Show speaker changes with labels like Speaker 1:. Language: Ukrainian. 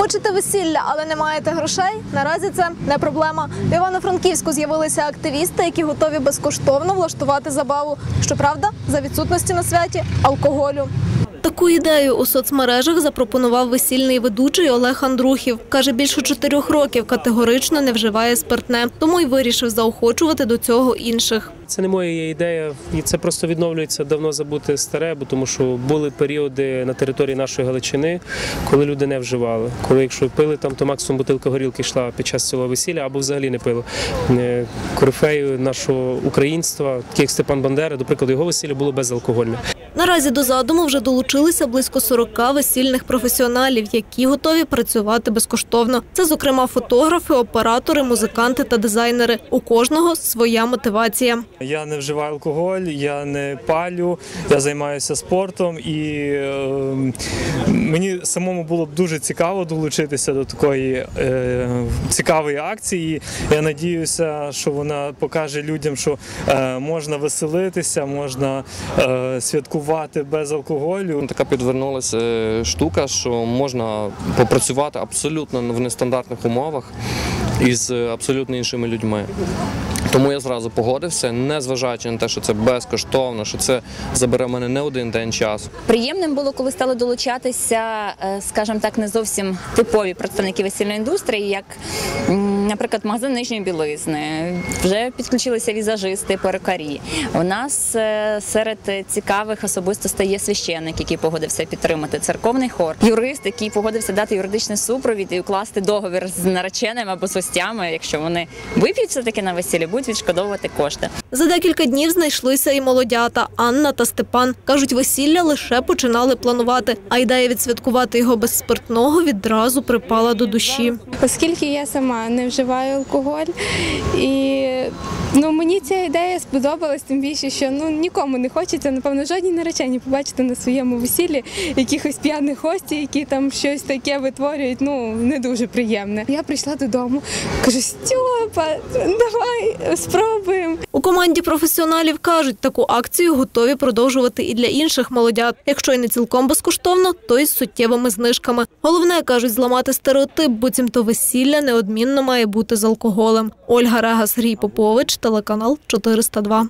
Speaker 1: Хочете весілля, але не маєте грошей? Наразі це не проблема. В Івано-Франківську з'явилися активісти, які готові безкоштовно влаштувати забаву. Щоправда, за відсутності на святі алкоголю. Таку ідею у соцмережах запропонував весільний ведучий Олег Андрухів. Каже, більше чотирьох років категорично не вживає спиртне, тому й вирішив заохочувати до цього інших.
Speaker 2: Це не моя ідея, і це просто відновлюється давно забути старе, бо тому що були періоди на території нашої Галичини, коли люди не вживали. Коли якщо пили там, то максимум бутилка горілки йшла під час цього весілля або взагалі не пили. Е, Корифею нашого українства, такий як Степан Бандера, до прикладу, його весілля було безалкогольне.
Speaker 1: Наразі до задуму вже долучилися близько 40 весільних професіоналів, які готові працювати безкоштовно. Це, зокрема, фотографи, оператори, музиканти та дизайнери. У кожного своя мотивація.
Speaker 3: Я не вживаю алкоголь, я не палю, я займаюся спортом і е, мені самому було б дуже цікаво долучитися до такої е, цікавої акції. Я надіюся, що вона покаже людям, що е, можна веселитися, можна е, святкувати без алкоголю.
Speaker 4: Така підвернулася е, штука, що можна попрацювати абсолютно в нестандартних умовах із абсолютно іншими людьми. Тому я зразу погодився, не зважаючи на те, що це безкоштовно, що це забере мене не один день часу.
Speaker 5: Приємним було, коли стали долучатися, е, скажімо так, не зовсім типові представники весільної індустрії, як, наприклад, магазин нижньої білизни. Вже підключилися візажисти, перукарі. У нас е, серед цікавих особисто стає священник, який погодився підтримати церковний хор, юрист, який погодився дати юридичний супровід і укласти договір з нареченим або з гостями, якщо вони вип'ють все таки на весіллі, будуть відшкодовувати кошти.
Speaker 1: За декілька днів знайшлися і молодята Анна та Степан. Кажуть, весілля лише починали планувати, а ідея відсвяткувати його без спиртного відразу припала до душі.
Speaker 6: оскільки я сама не вживаю алкоголь. І ну, мені ця ідея сподобалась, тим більше, що ну, нікому не хочеться, напевно, жодній нареченій побачити на своєму весіллі якихось п'яних гостей, які там щось таке витворюють, ну не дуже приємне. Я прийшла додому, кажу, Стьопа, давай спробуємо.
Speaker 1: У команді професіоналів кажуть, таку акцію готові продовжувати і для інших молодят. Якщо й не цілком безкоштовно, то й з суттєвими знижками. Головне кажуть, зламати стереотип, буцімто весілля неодмінно має бути з алкоголем. Ольга Рега, Сергій Попович, телеканал 402.